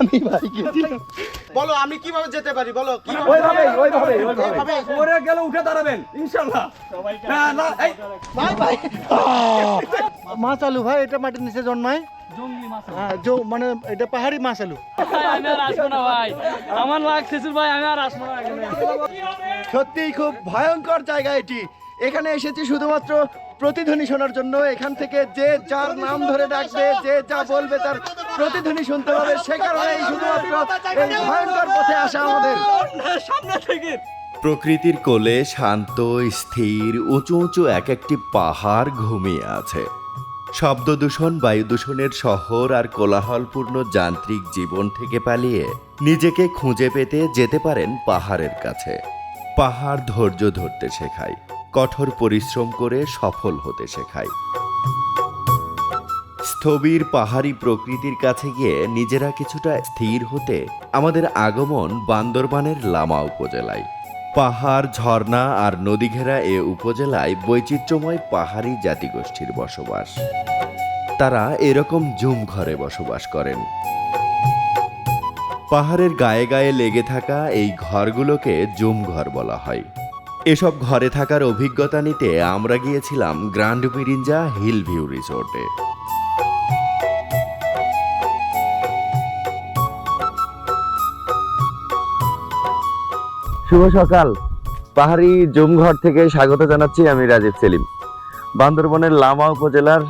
আমি ভাই গেছি বলো আমি কীভাবে যেতে পারি? বলো কীভাবে? ওইভাবে ওইভাবে ওইভাবে? পরে গেলে উঠে দাঁড়াবেন ইনশাআল্লাহ না না এই ভাই ভাই মাছ আলু ভাই এটা মাটির নিচে জন্মায়? হ্যাঁ জো মানে এটা পাহাড়ি মাছ আলু আমার লাগতেছে ভাই আমি আর আসব না সত্যিই খুব ভয়ঙ্কর জায়গা এটি। এখানে এসেছি শুধুমাত্র প্রতিধ্বনি শোনার জন্য। এখান থেকে যে যার নাম ধরে ডাকবে, যে যা বলবে তার প্রতিধ্বনি শুনতে পাবে সে কারণে শুধুমাত্র এই ভয়ঙ্কর পথে আসা আমাদের। সামনে থেকে প্রকৃতির কোলে শান্ত, স্থির, উঁচু উঁচু এক একটি পাহাড় ঘুমিয়ে আছে। শব্দ দূষণ, বায়ু দূষণের শহর আর কোলাহলপূর্ণ যান্ত্রিক জীবন থেকে পালিয়ে নিজেকে খুঁজে পেতে যেতে পারেন পাহাড়ের কাছে। পাহাড় ধৈর্য ধরতে শেখায়। কঠোর পরিশ্রম করে সফল হতে শেখায়। স্থবির পাহাড়ি প্রকৃতির কাছে গিয়ে নিজেরা কিছুটা স্থির হতে আমাদের আগমন বান্দরবানের লামা উপজেলায়। পাহাড়, ঝর্ণা আর নদীঘেরা এ উপজেলায় বৈচিত্র্যময় পাহাড়ি জাতিগোষ্ঠীর বসবাস। তারা এরকম জুম ঘরে বসবাস করেন। পাহাড়ের গায়ে গায়ে লেগে থাকা এই ঘরগুলোকে জুম ঘর বলা হয়। এসব ঘরে থাকার অভিজ্ঞতা নিতে আমরা গিয়েছিলাম গ্র্যান্ড মিরিঞ্জা হিল ভিউ রিসোর্টে। শুভ সকাল। পাহাড়ি জুমঘর থেকে স্বাগত জানাচ্ছি আমি রাজীব সেলিম। বান্দরবনের লামা উপজেলার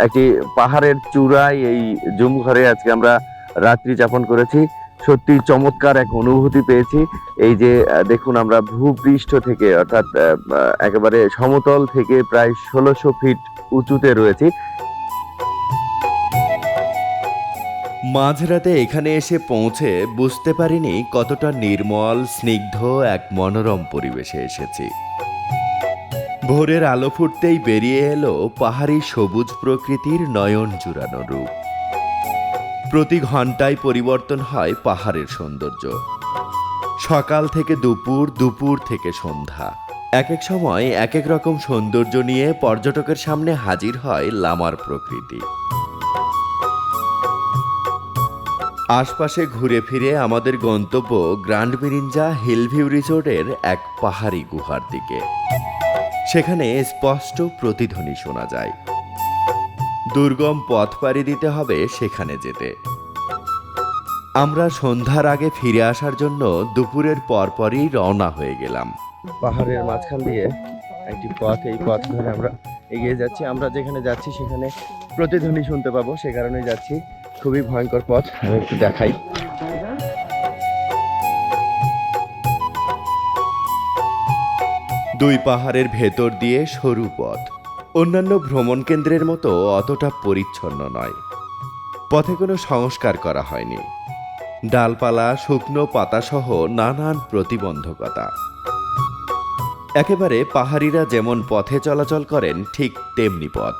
একটি পাহাড়ের চূড়ায় এই জুমঘরে আজকে আমরা রাত্রি যাপন করেছি। সত্যি চমৎকার এক অনুভূতি পেয়েছি। এই যে দেখুন আমরা ভূপৃষ্ঠ থেকে অর্থাৎ একেবারে সমতল থেকে প্রায় ষোলোশো ফিট উঁচুতে রয়েছি। মাঝরাতে এখানে এসে পৌঁছে বুঝতে পারিনি কতটা নির্মল, স্নিগ্ধ এক মনোরম পরিবেশে এসেছি। ভোরের আলো ফুটতেই বেরিয়ে এলো পাহাড়ি সবুজ প্রকৃতির নয়ন জুড়ানো রূপ। প্রতি ঘন্টায় পরিবর্তন হয় পাহাড়ের সৌন্দর্য। সকাল থেকে দুপুর দুপুর থেকে সন্ধ্যা। এক এক সময় এক এক রকম সৌন্দর্য নিয়ে পর্যটকের সামনে হাজির হয় লামার প্রকৃতি। আশপাশে ঘুরে ফিরে আমাদের গন্তব্য গ্র্যান্ড মিরিঞ্জা হিলভিউ রিসোর্টের এক পাহাড়ি গুহার দিকে। সেখানে স্পষ্ট প্রতিধ্বনি শোনা যায়। দুর্গম পথ পাড়ি দিতে হবে সেখানে যেতে। আমরা সন্ধ্যার আগে ফিরে আসার জন্য দুপুরের পরপরই রওনা হয়ে গেলাম। পাহাড়ের মাঝখান দিয়ে একটি পথ এই পথ ধরে আমরা এগিয়ে যাচ্ছি। আমরা যেখানে যাচ্ছি সেখানে প্রতিধ্বনি শুনতে পাবো। সে কারণে যাচ্ছি। খুবই ভয়ঙ্কর পথ। আমি একটু দেখাই। দুই পাহাড়ের ভেতর দিয়ে সরু পথ। অন্যান্য ভ্রমণ কেন্দ্রের মতো অতটা পরিচ্ছন্ন নয়। পথে কোনো সংস্কার করা হয়নি। ডালপালা শুকনো পাতাসহ নানান প্রতিবন্ধকতা। একেবারে পাহাড়িরা যেমন পথে চলাচল করেন ঠিক তেমনি পথ।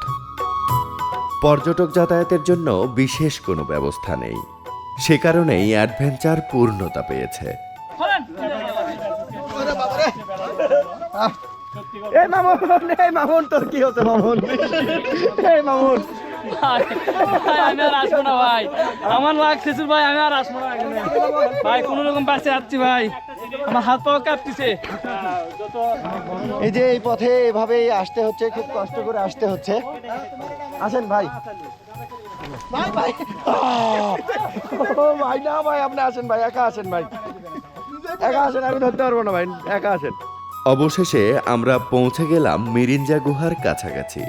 পর্যটক যাতায়াতের জন্য বিশেষ কোনো ব্যবস্থা নেই। সে কারণেই অ্যাডভেঞ্চার পূর্ণতা পেয়েছে। এই মামুন এই মামুন তোর কি হচ্ছে মামুন? এই মামুন। আমি আর আসব না ভাই। আমার লাগতেছে ভাই আমি আর আসব না ভাই কোনো রকম বাঁচে যাচ্ছি ভাই। আমার হাত পাও কাঁপতেছে। এই যে এই পথে এভাবেই আসতে হচ্ছে খুব কষ্ট করে আসতে হচ্ছে। আসেন ভাই। ভাই ভাই। ও ভাই না ভাই আপনি আসেন ভাই একা আসেন ভাই। একা আসেন আমি ধরতে পারব না ভাই একা আসেন। অবশেষে আমরা পৌঁছে গেলাম মিরিঞ্জা গুহার কাছাকাছি।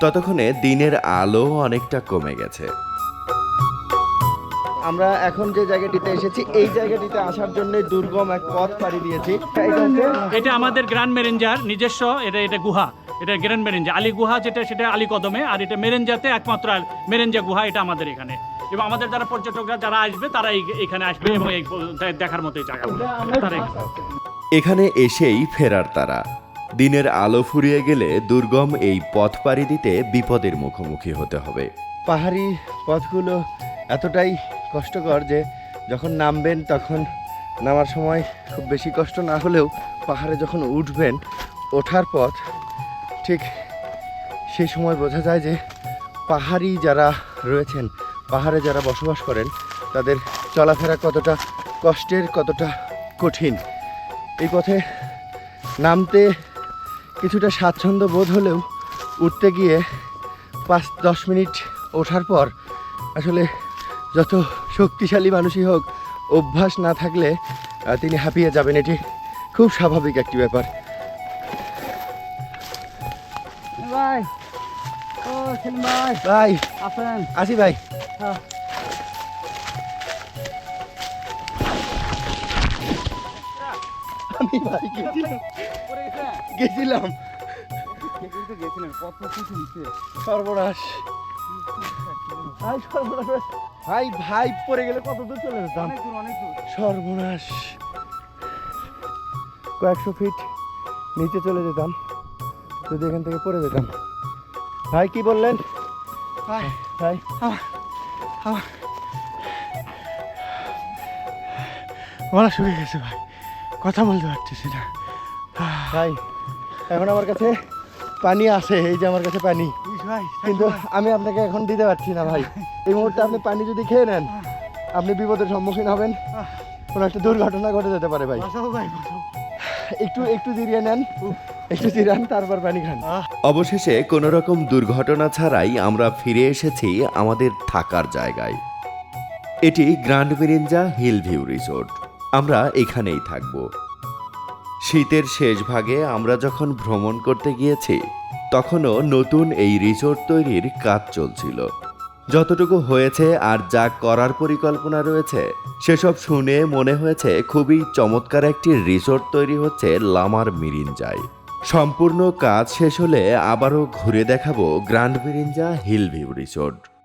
ততক্ষণে দিনের আলো অনেকটা কমে গেছে। আমরা এখন যে জায়গাটিতে এসেছি এই জায়গাটিতে আসার জন্য দুর্গম এক পথ পাড়ি দিয়েছি। এটা আমাদের গ্র্যান্ড মেরেঞ্জার নিজস্ব এটা এটা গুহা। এটা গ্র্যান্ড মেরেঞ্জা। আলী গুহা যেটা সেটা আলী কদমে আর এটা মেরেঞ্জাতে একমাত্র মেরেঞ্জা গুহা এটা আমাদের এখানে। এবং আমাদের যারা পর্যটকরা যারা আসবে তারা এই- এখানে আসবে এবং দেখার মতো এই জায়গা তারা এখানে- এসেই ফেরার তারা। দিনের আলো ফুরিয়ে গেলে দুর্গম এই পথ পাড়ি দিতে বিপদের মুখোমুখি হতে হবে। পাহাড়ি পথগুলো এতটাই কষ্টকর যে যখন নামবেন তখন নামার সময় খুব বেশি কষ্ট না হলেও পাহাড়ে যখন উঠবেন, ওঠার পথ, ঠিক সেই সময় বোঝা যায় যে পাহাড়ি যারা রয়েছেন, পাহাড়ে যারা বসবাস করেন, তাদের চলাফেরা কতটা কষ্টের, কতটা কঠিন। এই পথে নামতে কিছুটা স্বাচ্ছন্দ্য বোধ হলেও উঠতে গিয়ে পাঁচ দশ মিনিট ওঠার পর আসলে যত শক্তিশালী মানুষই হোক অভ্যাস না থাকলে তিনি হাঁপিয়ে যাবেন। এটি খুব স্বাভাবিক একটি ব্যাপার। ভাই ও ভাই। ভাই আসি ভাই। হ্যাঁ। আমি ভাই গেছিলাম। সর্বনাশ। ভাই ভাই পড়ে গেলে কত দূর চলে যেতাম? সর্বনাশ। কয়েকশো ফিট নিচে চলে যেতাম। যদি এখান থেকে পড়ে যেতাম। ভাই কি বললেন? ভাই ভাই। গলা শুকিয়ে গেছে ভাই। কথা বলতে পারতেছি না। ভাই এখন আমার কাছে পানি আছে এই যে আমার কাছে পানি। কিন্তু আমি আপনাকে এখন দিতে পারছি না ভাই। এই মুহূর্তে আপনি পানি যদি খেয়ে নেন আপনি বিপদের সম্মুখীন হবেন। কোনো একটা দুর্ঘটনা ঘটে যেতে পারে ভাই। একটু একটু জিরিয়ে নেন। একটু জিরান তারপর পানি খান। অবশেষে কোনো রকম দুর্ঘটনা ছাড়াই আমরা ফিরে এসেছি আমাদের থাকার জায়গায়। এটি grand Marinja hill view resort. আমরা এখানেই থাকব। শীতের শেষ ভাগে আমরা যখন ভ্রমণ করতে গিয়েছি, তখনও নতুন এই রিসোর্ট তৈরির কাজ চলছিল। যতটুকু হয়েছে আর যা করার পরিকল্পনা রয়েছে, সেসব শুনে মনে হয়েছে খুবই চমৎকার একটি রিসোর্ট তৈরি হচ্ছে লামার মিরিঞ্জায়। সম্পূর্ণ কাজ শেষ হলে আবারও ঘুরে দেখাবো grand Mirinja hill view resort.